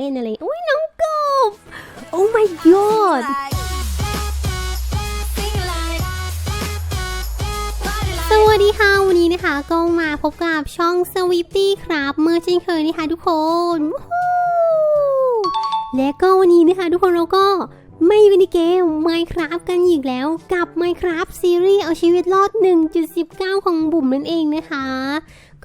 เล่นอะไร อุ้ยน้องกบ Oh my god สวัสดีค่ะ วันนี้นะคะ ก็มาพบกับช่อง s w e e p y ครับเมื่อเช่นเคยนะคะทุกคน และก็วันนี้นะคะ ทุกคนเราก็ไม่อยู่ในเกม Minecraft กันอีกแล้วกับ Minecraft ซีรีส์เอาชีวิตรอด 1.19 ของบุ๋มนั่นเองนะคะ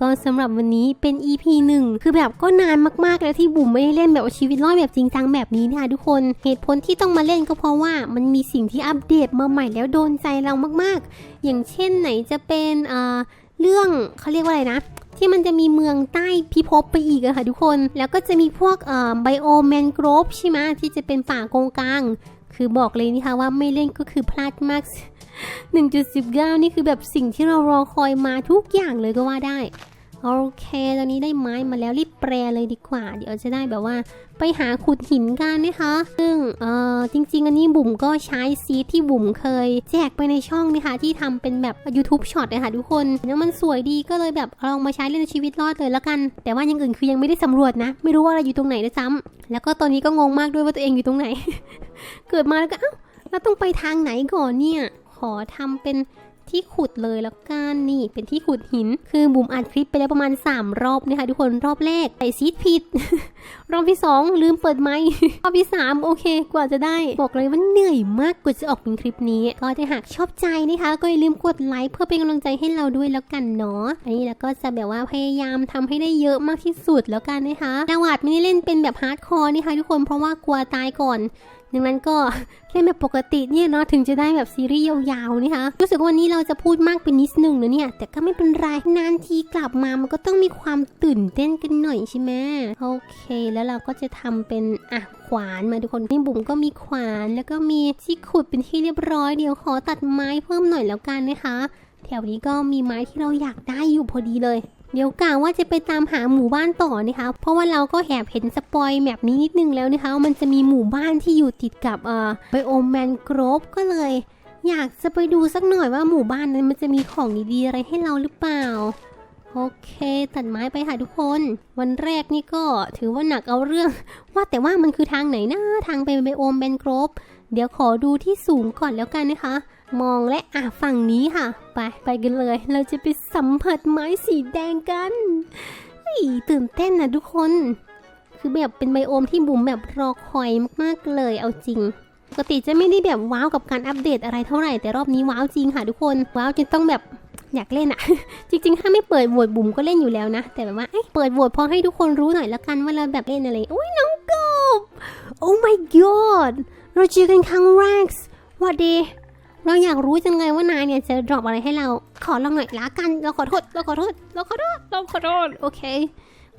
ก็สำหรับวันนี้เป็น EP 1คือแบบก็นานมากๆแล้วที่บุ๋มไม่ได้เล่นแบบเอาชีวิตรอดแบบจริงจังแบบนี้นะคะทุกคนเหตุผลที่ต้องมาเล่นก็เพราะว่ามันมีสิ่งที่อัปเดตมาใหม่แล้วโดนใจเรามากๆ อย่างเช่นไหนจะเป็นเอ่อเรื่องเขาเรียกว่าอะไรนะที่มันจะมีเมืองใต้พิภพไปอีกอะค่ะทุกคน แล้วก็จะมีพวกเอ่อไบโอแมนกรฟใช่ไหมที่จะเป็นป่ากงกลาง คือบอกเลยนะคะว่าไม่เล่นก็คือพลาดมาก1.19 นี่คือแบบสิ่งที่เรารอคอยมาทุกอย่างเลยก็ว่าได้ โอเค ตอนนี้ได้ไม้มาแล้วรีบแปรเลยดีกว่า เดี๋ยวจะได้แบบว่า ไปหาขุดหินกันนะคะ ซึ่งเออจริง ๆ อันนี้บุ๋มก็ใช้ซีดที่บุ๋มเคย แจกไปในช่องนะคะ ที่ทำเป็นแบบ YouTube Shot นะคะทุกคนแล้วมันสวยดีก็เลยแบบลองมาใช้เล่นชีวิตรอดเลยแล้วกัน แต่ว่าอยังอื่นคือยังไม่ได้สำรวจนะ ไม่รู้ว่าอะไรอยู่ตรงไหนด้วยซ้ำแล้วก็ตอนนี้ก็งงมากด้วยว่าตัวเองอยู่ตรงไหน เกิดมาแล้วก็เอ้าแล้วต้องไปทางไหนก่อนเนี่ย ขอทำเป็น ที่ขุดเลยแล้วกันนี่เป็นที่ขุดหิน คือบุ๋มอัดคลิปไปแล้วประมาณ 3 รอบนะคะทุกคนรอบแรกใส่ซีดผิด รอบที่ 2 ลืมเปิดไมค์รอบที่ 3 โอเค กว่าจะได้ บอกเลยว่าเหนื่อยมากกว่าจะออกเป็นคลิปนี้ ก็ถ้าหากชอบใจนะคะ ก็อย่าลืมกดไลค์เพื่อเป็นกำลังใจให้เราด้วยแล้วกันเนาะอันนี้แล้วก็จะแบบว่าพยายามทำให้ได้เยอะมากที่สุดแล้วกันนะคะดาวาดไม่ได้เล่นเป็นแบบฮาร์ดคอร์นะคะทุกคนเพราะว่ากลัวตายก่อน ดังนั้นก็เล่นแบบปกติเนี่ยเนาะถึงจะได้แบบซีรีส์ยาวๆนะคะรู้สึกว่าวันนี้เราจะพูดมากเป็นนิดนึงนะเนี่ย แต่ก็ไม่เป็นไรนานทีกลับมามันก็ต้องมีความตื่นเต้นกันหน่อยใช่ไหมโอเค แล้วเราก็จะทำเป็นอะขวานมาทุกคนนี่บุ๋มก็มีขวานแล้วก็มีที่ขุดเป็นที่เรียบร้อยเดี๋ยวขอตัดไม้เพิ่มหน่อยแล้วกันนะคะ แถวนี้ก็มีไม้ที่เราอยากได้อยู่พอดีเลย เดี๋ยวกะว่าจะไปตามหาหมู่บ้านต่อนะคะ เพราะว่าเราก็แอบเห็นสปอยแมปนี้นิดนึงแล้วนะคะ มันจะมีหมู่บ้านที่อยู่ติดกับเอ่อไบโอแมนกรฟก็เลย อยากจะไปดูสักหน่อยว่าหมู่บ้านนั้นมันจะมีของดีๆอะไรให้เราหรือเปล่า โอเค ตัดไม้ไปค่ะทุกคน วันแรกนี่ก็ถือว่าหนักเอาเรื่อง ว่าแต่ว่ามันคือทางไหนนะทางไปไบโอแมนกรฟเดี๋ยวขอดูที่สูงก่อนแล้วกันนะคะ มองและอะฝั่งนี้ค่ะ ไปไปกันเลย เราจะไปสัมผัสไม้สีแดงกันเฮ้ยตื่นเต้นนะทุกคน คือแบบเป็นไบโอมที่บุ๋มแบบรอคอยมากๆเลยเอาจริง ปกติจะไม่ได้แบบว้าวกับการอัปเดตอะไรเท่าไหร่แต่รอบนี้ว้าวจริงค่ะทุกคน ว้าวจนต้องแบบอยากเล่นอะจริง ๆ ถ้าไม่เปิดโหวตบุ๋มก็เล่นอยู่แล้วนะ แต่แบบว่าเอ้ยเปิดโหวตพอให้ทุกคนรู้หน่อยและกันว่าเราแบบเล่นอะไรอุ้ยน้องกบ Oh my god เราเจอกันครั้งแรกสวัสดี เราอยากรู้จังเลยว่านายเนี่ยจะดรอปอะไรให้เรา ขอลองหน่อยละกัน เราขอโทษ เราขอโทษ เราขอโทษ เราขอโทษ โอเค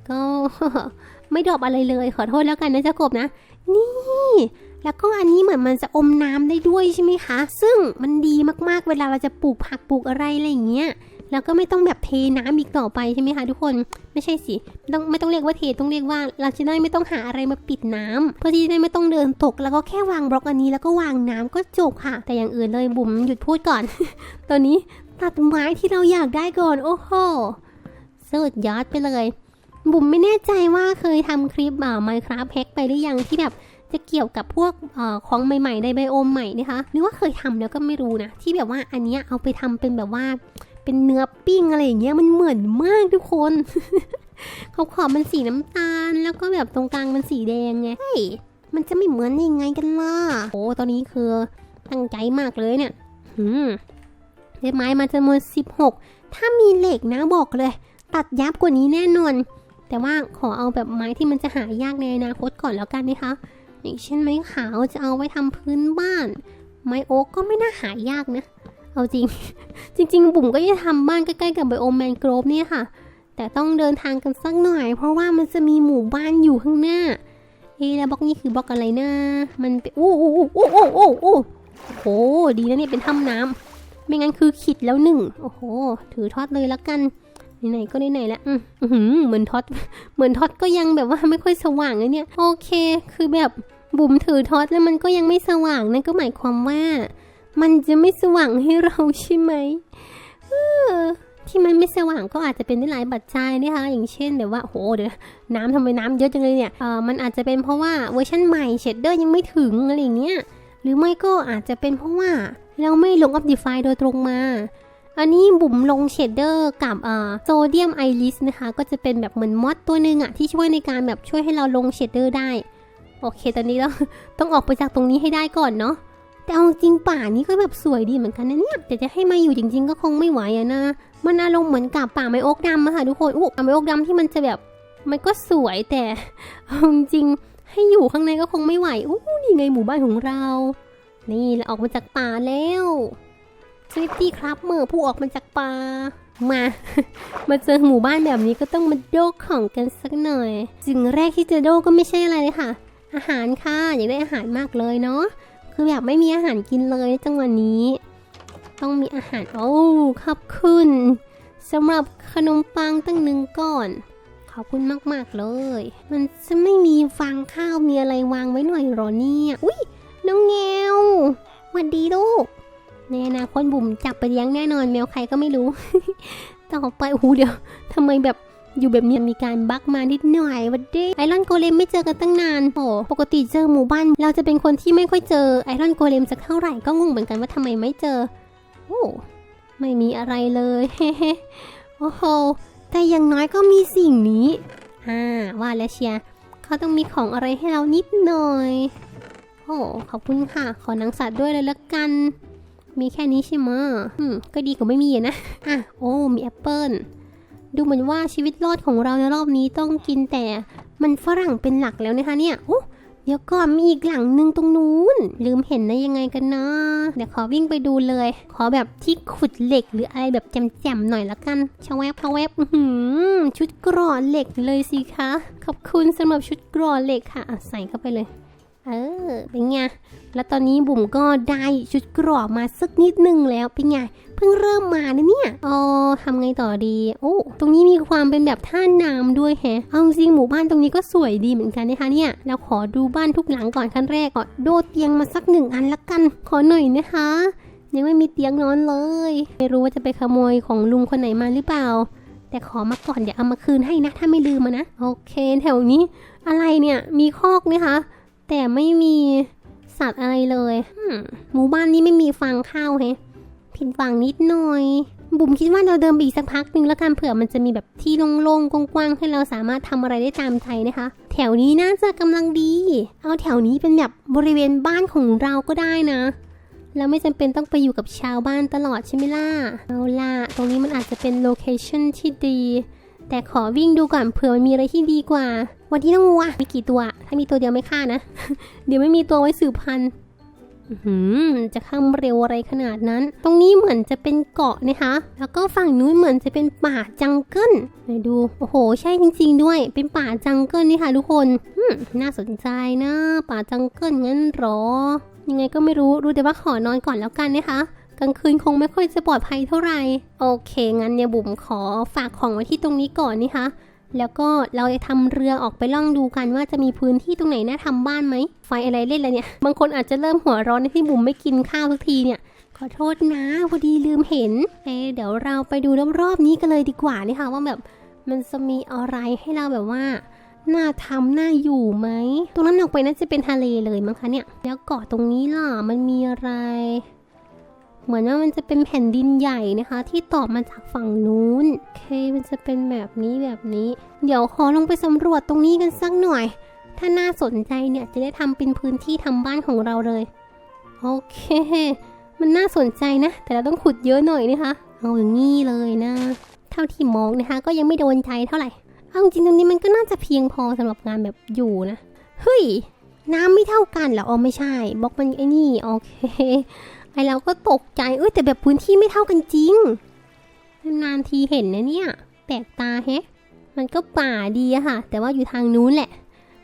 ก็ไม่ดรอปอะไรเลย ขอโทษแล้วกันนะเจ้ากบนะ นี่ แล้วก็อันนี้เหมือนมันจะอมน้ำได้ด้วยใช่ไหมคะ ซึ่งมันดีมากๆ เวลาเราจะปลูกผักปลูกอะไรอะไรอย่างเงี้ย แล้วก็ไม่ต้องแบบเทน้ำอีกต่อไปใช่ไหมคะทุกคนไม่ใช่สิไม่ต้องไม่ต้องเรียกว่าเทต้องเรียกว่าเราจะได้ไม่ต้องหาอะไรมาปิดน้ำเพื่อที่จะได้ไม่ต้องเดินตก แล้วก็แค่วางบล็อกอันนี้แล้วก็วางน้ำก็จบค่ะ แต่อย่างอื่นเลยบุ๋มหยุดพูดก่อน ตอนนี้ตัดไม้ที่เราอยากได้ก่อนโอ้โหสุดยอดไปเลย บุ๋มไม่แน่ใจว่าเคยทำคลิปอ่า Minecraft Hack ไปหรือยังที่แบบจะเกี่ยวกับพวกเอ่อของใหม่ๆในไบโอมใหม่นะคะหรือว่าเคยทำแล้วก็ไม่รู้นะ ที่แบบว่าอันเนี้ยเอาไปทำเป็นแบบว่า เป็นเนื้อปิ้งอะไรอย่างเงี้ยมันเหมือนมากทุกคนขอบขอบมันสีน้ำตาล แล้วก็แบบตรงกลางมันสีแดงไงเฮ้ยมันจะไม่เหมือนยังไงกันล่ะโอ้ตอนนี้คือตั้งใจมากเลยเนี่ยหืมได้ไม้มาจำนวน16 ถ้ามีเหล็กนะบอกเลย ตัดยับกว่านี้แน่นอน แต่ว่าขอเอาแบบไม้ที่มันจะหายากในอนาคตก่อนแล้วกันนะคะอย่างเช่นไม้ขาวจะเอาไว้ทำพื้นบ้าน ไม้โอ๊กก็ไม่น่าหายากนะ เอาจริง จริง ๆ บุ๋มก็จะทำบ้านใกล้ๆกับไบโอแมนโกรฟเนี่ยค่ะ แต่ต้องเดินทางกันสักหน่อย เพราะว่ามันจะมีหมู่บ้านอยู่ข้างหน้า เอ๊ะแล้วบล็อกนี้คือบล็อกอะไรนะ มันเป็นอู้อู้อู้อู้อู้อู้อู้โอ้โหดีนะเนี่ยเป็นถ้ำน้ำไม่งั้นคือขิดแล้วหนึ่งโอ้โห ถือทอดเลยละกันไหนๆก็ไหนๆแล้วอืมเหมือนท็อต เหมือนท็อตก็ยังแบบว่าไม่ค่อยสว่างเลยเนี่ย โอเค คือแบบบุ๋มถือท็อตแล้วมันก็ยังไม่สว่างนั่นก็หมายความว่า มันจะไม่สว่างให้เราใช่ไหมที่มันไม่สว่างก็อาจจะเป็นได้หลายปัจจัยนะคะอย่างเช่นแบบว่าโหเดี๋ยวน้ำทำไมน้ำเยอะจังเลยเนี่ยเออมันอาจจะเป็นเพราะว่าเวอร์ชันใหม่เชดเดอร์ยังไม่ถึงอะไรเงี้ยหรือไม่ก็อาจจะเป็นเพราะว่าเราไม่ลง Optify โดยตรงมา อันนี้บุ๋มลงเชดเดอร์กับอ่อโซเดียมไอริสนะคะก็จะเป็นแบบเหมือนมอดตัวหนึ่งอะที่ช่วยในการแบบช่วยให้เราลงเชดเดอร์ได้ โอเค ตอนนี้เราต้องออกไปจากตรงนี้ให้ได้ก่อนเนาะ แต่เอาจริงป่านี้ก็แบบสวยดีเหมือนกันนะเนี่ยแต่จะให้มาอยู่จริง ๆ ก็คงไม่ไหวอะนะ มันอารมณ์เหมือนกับป่าไม้โอ๊กดำอะค่ะทุกคนอู้ป่าไม้โอ๊กดำที่มันจะแบบ มันก็สวยแต่เอาจริงให้อยู่ข้างในก็คงไม่ไหวอู้นี่ไงหมู่บ้านของเรา นี่เราออกมาจากป่าแล้วสวิตตี้ครับเมื่อผู้ออกมาจากป่ามา มาเจอหมู่บ้านแบบนี้ก็ต้องมาโดกของกันสักหน่อยสิ่งแรกที่จะโดกก็ไม่ใช่อะไรเลยค่ะ อาหารค่ะอยากได้อาหารมากเลยเนาะ คือแบบไม่มีอาหารกินเลยจังหวะนี้ ต้องมีอาหารโอ้ขอบคุณสำหรับขนมปังตั้งหนึ่งก้อน ขอบคุณมากๆเลย มันจะไม่มีฟางข้าวมีอะไรวางไว้หน่อยหรอเนี่ยอุ้ยน้องแงวหวันดีลูกในอนาคตบุ๋มจับไปเลี้ยงแน่นอนแมวใครก็ไม่รู้ ต่อไปโอ้โหเดี๋ยวทำไมแบบ อยู่แบบนี้มีการบั๊กมานิดหน่อยวันเดไอรอนโกเลมไม่เจอกันตั้งนานโอ้ปกติเจอหมู่บ้าน เราจะเป็นคนที่ไม่ค่อยเจอไอรอนโกเลมสักเท่าไหร่ก็งงเหมือนกันว่าทำไมไม่เจอโอ้ไม่มีอะไรเลยเฮ้โอ้โหแต่อย่างน้อยก็มีสิ่งนี้อ่าว่าแล้วเชียเขาต้องมีของอะไรให้เรานิดหน่อยโอ้ขอบคุณค่ะ ขอหนังสัตว์ด้วยเลยละกัน มีแค่นี้ใช่ไหมอืมก็ดีกว่าไม่มีนะอะโอ้มีแอปเปิล ดูเหมือนว่าชีวิตรอดของเราในรอบนี้ต้องกินแต่มันฝรั่งเป็นหลักแล้วนะคะเนี่ยโอ้เดี๋ยวก่อนมีอีกหลังหนึ่งตรงนู้น ลืมเห็นได้ยังไงกันนะ เดี๋ยวขอวิ่งไปดูเลย ขอแบบที่ขุดเหล็กหรืออะไรแบบแจ่มๆหน่อยละกันชาวแวบชาวแวบอือหือชุดกรอเหล็กเลยสิคะ ขอบคุณสำหรับชุดกรอเหล็กค่ะ ใส่เข้าไปเลย เออ เป็นไง แล้วตอนนี้บุ๋มก็ได้ชุดกรอกมาสักนิดนึงแล้ว เป็นไง เพิ่งเริ่มมานะเนี่ยอ๋อทำไงต่อดี โอ้ ตรงนี้มีความเป็นแบบท่าน้ำด้วยแฮะ เอาจริงหมู่บ้านตรงนี้ก็สวยดีเหมือนกันนะคะเนี่ย เราขอดูบ้านทุกหลังก่อนขั้นแรกก่อนโดดเตียงมาสักหนึ่งอันละกัน ขอหน่อยนะคะ ยังไม่มีเตียงนอนเลย ไม่รู้ว่าจะไปขโมยของลุงคนไหนมาหรือเปล่า แต่ขอมาก่อนเดี๋ยวเอามาคืนให้นะ ถ้าไม่ลืมมานะ โอเค แถวนี้ อะไรเนี่ย มีคอกนะคะ แต่ไม่มีสัตว์อะไรเลยอืมหมู่บ้านนี้ไม่มีฟางข้าวแฮะผิดหวังนิดหน่อย บุ๋มคิดว่าเราเดินไปอีกสักพักหนึ่งแล้วกันเผื่อมันจะมีแบบที่โล่งๆกว้างๆให้เราสามารถทำอะไรได้ตามใจนะคะ แถวนี้น่าจะกำลังดี เอาแถวนี้เป็นแบบบริเวณบ้านของเราก็ได้นะเราไม่จำเป็นต้องไปอยู่กับชาวบ้านตลอดใช่ไหมล่ะ เอาล่ะ ตรงนี้มันอาจจะเป็นโลเคชั่นที่ดี แต่ขอวิ่งดูก่อนเผื่อมันมีอะไรที่ดีกว่า วันที่ต้องวัวมีกี่ตัว ถ้ามีตัวเดียวไม่ฆ่านะ เดี๋ยวไม่มีตัวไว้สืบพันธุ์จะข้ามเร็วอะไรขนาดนั้น ตรงนี้เหมือนจะเป็นเกาะนะคะ แล้วก็ฝั่งนู้นเหมือนจะเป็นป่าจังเกิลไหนดู โอ้โห ใช่จริง ๆ ด้วย เป็นป่าจังเกิลนี่ค่ะทุกคนน่าสนใจนะ ป่าจังเกิลงั้นหรอ ยังไงก็ไม่รู้ รู้แต่ว่าขอนอนก่อนแล้วกันนะคะ กลางคืนคงไม่ค่อยจะปลอดภัยเท่าไหร่ โอเคงั้นเนี่ยบุ๋มขอฝากของไว้ที่ตรงนี้ก่อนนะคะ แล้วก็เราจะทำเรือออกไปล่องดูกันว่าจะมีพื้นที่ตรงไหนน่าทำบ้านไหม ไฟอะไรเล่นแล้วเนี่ย บางคนอาจจะเริ่มหัวร้อนในที่บุ๋มไม่กินข้าวทุกทีเนี่ย ขอโทษนะพอดีลืมเห็นเอเดี๋ยวเราไปดูรอบๆนี้กันเลยดีกว่านะคะว่าแบบมันจะมีอะไรให้เราแบบว่าน่าทำน่าอยู่ไหม ตรงนั้นออกไปน่าจะเป็นทะเลเลยมั้งคะเนี่ย แล้วเกาะตรงนี้ล่ะ มันมีอะไร เหมือนว่ามันจะเป็นแผ่นดินใหญ่นะคะ ที่ต่อมาจากฝั่งนู้นโอเคมันจะเป็นแบบนี้แบบนี้ เดี๋ยวขอลงไปสำรวจตรงนี้กันสักหน่อย ถ้าน่าสนใจเนี่ยจะได้ทำเป็นพื้นที่ทำบ้านของเราเลยโอเค มันน่าสนใจนะ แต่เราต้องขุดเยอะหน่อยนะคะ เอาอย่างนี้เลยนะ เท่าที่มองนะคะ ก็ยังไม่โดนใจเท่าไหร่เอาจริงตรงนี้มันก็น่าจะเพียงพอสำหรับงานแบบอยู่นะ เฮ้ย น้ำไม่เท่ากันเหรอ อ๋อไม่ใช่ บล็อกมันไอ้นี่ โอเค ไอเราก็ตกใจเอ้ยแต่แบบพื้นที่ไม่เท่ากันจริง นานทีเห็นนะเนี่ย แปลกตาแฮะ มันก็ป่าดีอะค่ะ แต่ว่าอยู่ทางนู้นแหละ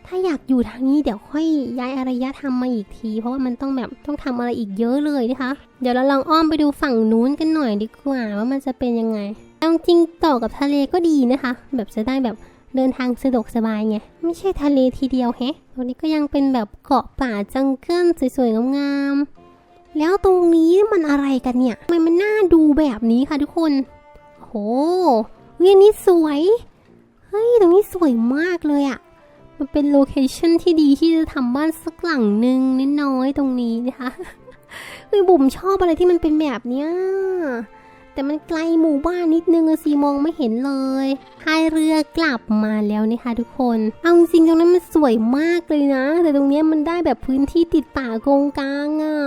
ถ้าอยากอยู่ทางนี้เดี๋ยวค่อยย้ายอารยธรรมมาอีกที เพราะว่ามันต้องแบบต้องทำอะไรอีกเยอะเลยนะคะ เดี๋ยวเราลองอ้อมไปดูฝั่งนู้นกันหน่อยดีกว่า ว่ามันจะเป็นยังไงเอาจริงต่อกับทะเลก็ดีนะคะ แบบจะได้แบบเดินทางสะดวกสบายไง ไม่ใช่ทะเลทีเดียวแฮะตรงนี้ก็ยังเป็นแบบเกาะป่าจังเกิลสวยๆงามๆ แล้วตรงนี้มันอะไรกันเนี่ยทำไมมันน่าดูแบบนี้คะทุกคนโอ้โหเวียนนี้สวย เฮ้ย ตรงนี้สวยมากเลยอะมันเป็นโลเคชั่นที่ดีที่จะทำบ้านสักหลังหนึ่งน้อยๆตรงนี้นะคะเฮ้ยบุ๋มชอบอะไรที่มันเป็นแบบเนี้ย แต่มันไกลหมู่บ้านนิดนึงอะสิมองไม่เห็นเลยพายเรือกลับมาแล้วนะคะทุกคน เอาจริงตรงนั้นมันสวยมากเลยนะ แต่ตรงนี้มันได้แบบพื้นที่ติดป่าโกงกลางอะ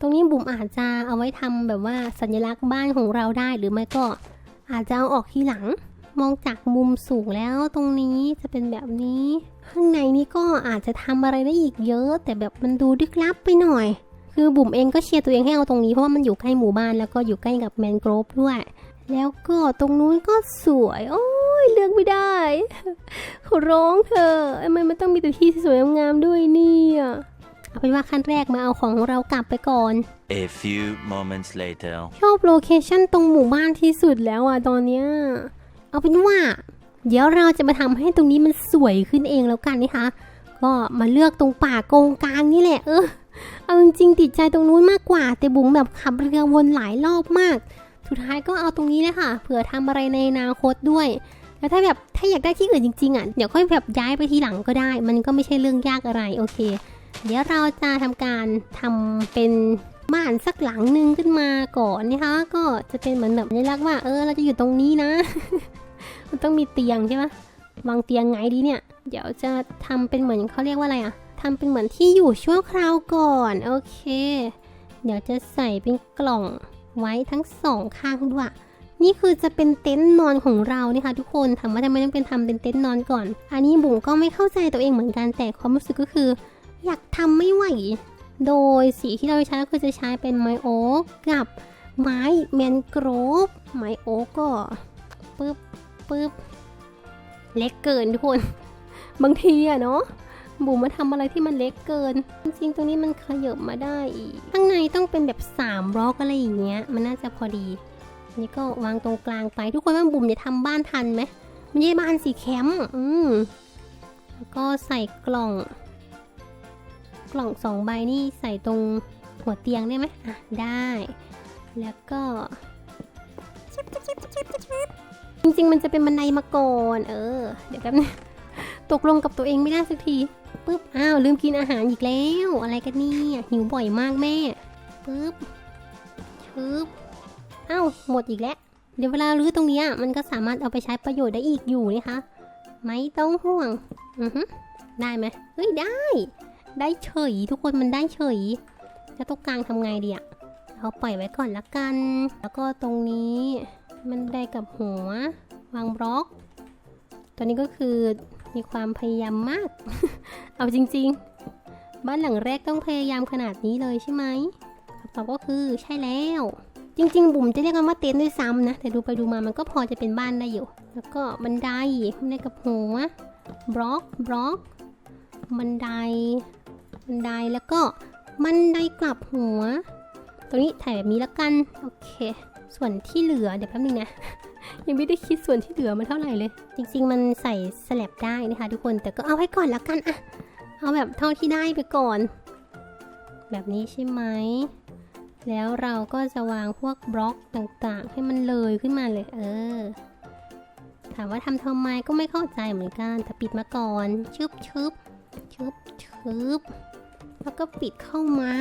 ตรงนี้บุ๋มอาจจะเอาไว้ทำแบบว่าสัญลักษณ์บ้านของเราได้หรือไม่ก็ อาจจะเอาออกทีหลัง มองจากมุมสูงแล้วตรงนี้จะเป็นแบบนี้ ข้างในนี้ก็อาจจะทำอะไรได้อีกเยอะ แต่แบบมันดูดึกลับไปหน่อย คือบุ๋มเองก็เชียร์ตัวเองให้เอาตรงนี้เพราะว่ามันอยู่ใกล้หมู่บ้านแล้วก็อยู่ใกล้กับแมนโกรฟด้วย แล้วก็ตรงนู้นก็สวย โอ้ยเลือกไม่ได้ขอร้องเธอะทำไมมันต้องมีแต่ที่สวยงามๆด้วยเนี่ยเอาเป็นว่าขั้นแรกมาเอาของของเรากลับไปก่อน A few moments later. ชอบโลเคชั่นตรงหมู่บ้านที่สุดแล้วอะตอนเนี้ยเอาเป็นว่า เดี๋ยวเราจะมาทำให้ตรงนี้มันสวยขึ้นเองแล้วกันนะคะ ก็มาเลือกตรงป่าโกงกลางนี่แหละ เออ เอาจริงๆติดใจตรงนู้นมากกว่า แต่บุ๋มแบบขับเรือวนหลายรอบมาก สุดท้ายก็เอาตรงนี้เลยค่ะ เผื่อทำอะไรในอนาคตด้วย แล้วถ้าแบบถ้าอยากได้ที่อื่นจริงๆอะ เดี๋ยวค่อยแบบย้ายไปทีหลังก็ได้ มันก็ไม่ใช่เรื่องยากอะไร โอเค เดี๋ยวเราจะทำการทำเป็นบ้านสักหลังหนึ่งขึ้นมาก่อนนะคะ ก็จะเป็นเหมือนแบบสัญลักว่า เออ เราจะอยู่ตรงนี้นะ มันต้องมีเตียงใช่ไหมวางเตียงไงดีเนี่ย เดี๋ยวจะทำเป็นเหมือนเขาเรียกว่าอะไรอะ ทำเป็นเหมือนที่อยู่ชั่วคราวก่อน โอเค เดี๋ยวจะใส่เป็นกล่องไว้ทั้งสองข้างด้วย นี่คือจะเป็นเต็นท์นอนของเรานี่ค่ะทุกคน ถามว่าทำไมต้องเป็นทำเป็นเต็นท์นอนก่อน อันนี้บุ๋มก็ไม่เข้าใจตัวเองเหมือนกัน แต่ความรู้สึกก็คือ อยากทำไม่ไหว โดยสีที่เราใช้ก็คือจะใช้เป็นไมโอ๊กกับไม้แมนโกรฟไม้โอ๊กก็ปึ๊บปึ๊บเล็กเกินทุกคน บางทีอะเนาะ บุ๋มมาทำอะไรที่มันเล็กเกิน จริงๆ ตรงนี้มันขยับมาได้อีก ข้างในต้องเป็นแบบ3บล็อกอะไรอย่างเงี้ย มันน่าจะพอดีนนี้ก็วางตรงกลางไปทุกคนว่าบุ๋มจะทำบ้านทันไหมมันไม่ใช่บ้านสีแคมป์อืมแล้วก็ใส่กล่อง กล่องสองใบนี่ใส่ตรงหัวเตียงได้ไหมอะได้ แล้วก็ชิบชิบชิบชิบชิบชิบจริงๆ มันจะเป็นบันไดมาก่อน เออ เดี๋ยวแป๊บนึงตกลงกับตัวเองไม่ได้สักที ปึ๊บ อ้าว ลืมกินอาหารอีกแล้ว อะไรกันเนี่ย หิวบ่อยมากแม่ ปึ๊บชึบอ้าว หมดอีกแล้ว เดี๋ยวเวลารื้อตรงนี้มันก็สามารถเอาไปใช้ประโยชน์ได้อีกอยู่นะคะ ไม่ต้องห่วง อือฮึได้ไหมเฮ้ย ได้ ได้เฉย ทุกคนมันได้เฉย แล้วตรงกลางทำไงดีอะเราปล่อยไว้ก่อนละกัน แล้วก็ตรงนี้มันได้กับหัว วางบล็อก ตัวนี้ก็คือ มีความพยายามมาก เอาจริงๆ บ้านหลังแรกต้องพยายามขนาดนี้เลยใช่ไหมคำตอบก็คือใช่แล้ว จริง ๆ บุ๋มจะเรียกกันว่าเต็นท์ด้วยซ้ำนะ แต่ดูไปดูมามันก็พอจะเป็นบ้านได้อยู่ แล้วก็บันไดบันไดกับหัวบล็อกบล็อก บันได บันไดแล้วก็บันไดกลับหัว ตรงนี้ถ่ายแบบนี้แล้วกัน โอเค ส่วนที่เหลือเดี๋ยวแป๊บนึงนะ ยังไม่ได้คิดส่วนที่เหลือมันเท่าไหร่เลย จริง ๆ มันใส่สลับได้นะคะ ทุกคนแต่ก็เอาไว้ก่อนแล้วกันอะเอาแบบเท่าที่ได้ไปก่อน แบบนี้ใช่ไหมแล้วเราก็จะวางพวกบล็อกต่างๆ ให้มันเลยขึ้นมาเลย เออ ถามว่าทำทำไมก็ไม่เข้าใจเหมือนกันแต่ปิดมาก่อนชึบชึบชึบชึบแล้วก็ปิดเข้ามา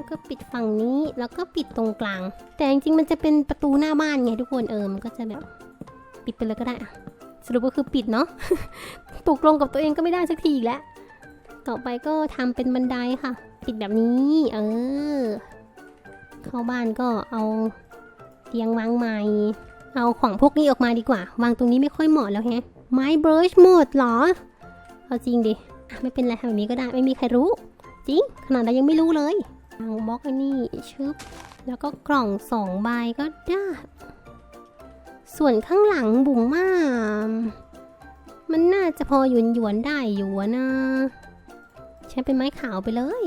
แล้วก็ปิดฝั่งนี้แล้วก็ปิดตรงกลาง แต่จริงๆมันจะเป็นประตูหน้าบ้านไงทุกคนเออมันก็จะแบบปิดไปเลยก็ได้อะสรุปก็คือปิดเนาะตกลงกับตัวเองก็ไม่ได้สักทีอีกแล้วต่อไปก็ทำเป็นบันไดค่ะ ปิดแบบนี้ เออ เข้าบ้านก็เอาเตียงวางใหม่เอาของพวกนี้ออกมาดีกว่า วางตรงนี้ไม่ค่อยเหมาะแล้วแฮะ ไม้เบรชหมดหรอ เอาจริงดิ ไม่เป็นไรทำแบบนี้ก็ได้ ไม่มีใครรู้ จริง ขนาดเรายังไม่รู้เลย เอาบล็อกอันนี้ชึบ แล้วก็กล่องสองใบก็ได้ ส่วนข้างหลังบุ๋งมามันน่าจะพอหยวนหยวนๆได้อยู่นะใช้เป็นไม้ขาวไปเลย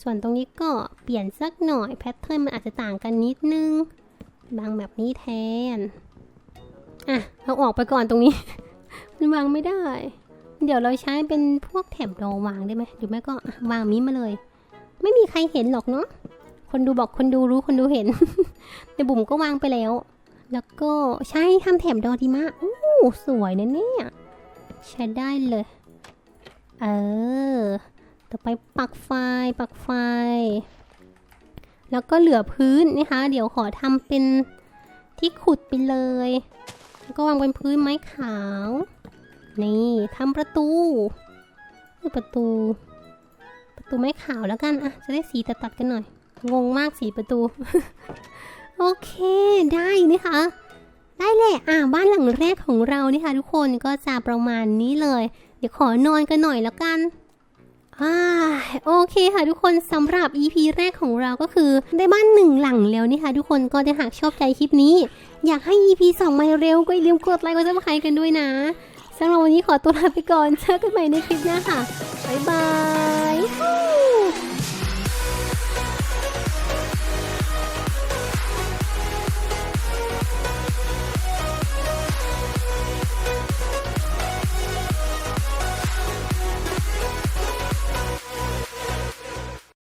ส่วนตรงนี้ก็เปลี่ยนสักหน่อยแพทเทิร์นมันอาจจะต่างกันนิดนึง บางแบบนี้แทน อะเอาออกไปก่อนตรงนี้ มันวางไม่ได้ เดี๋ยวเราใช้เป็นพวกแถบรอวางได้ไหมหรือไม่ก็วางนี้มาเลย ไม่มีใครเห็นหรอกเนาะ คนดูบอกคนดูรู้คนดูเห็น แต่บุ๋มก็วางไปแล้ว แล้วก็ใช่ทำแถบดอดีมาอู้สวยนะเนี่ย ใช้ได้เลย เออ ต่อไปปักไฟปักไฟ แล้วก็เหลือพื้นนะคะ เดี๋ยวขอทำเป็นที่ขุดไปเลย แล้วก็วางบนพื้นไม้ขาว นี่ทำประตู ประตู ตูไม้ขาวแล้วกันอะจะได้สีตัดตัดกันหน่อย งงมากสีประตู โอเคได้นะคะ ได้แหละอ่าบ้านหลังแรกของเรานี่ค่ะทุกคนก็จะประมาณนี้เลย เดี๋ยวขอนอนกันหน่อยแล้วกันอ่าโอเคค่ะทุกคนสำหรับ EP แรกของเราก็คือได้บ้านหนึ่งหลังแล้วนี่ค่ะทุกคนก็ถ้หากชอบใจคลิปนี้ อยากให้ EP 2 มาเร็วก็อย่าลืมกดไลค์กดซับสไครต์กันด้วยนะ สำหรับวันนี้ขอตัวลาไปก่อน เจอกันใหม่ในคลิปหน้าค่ะ บ๊ายบาย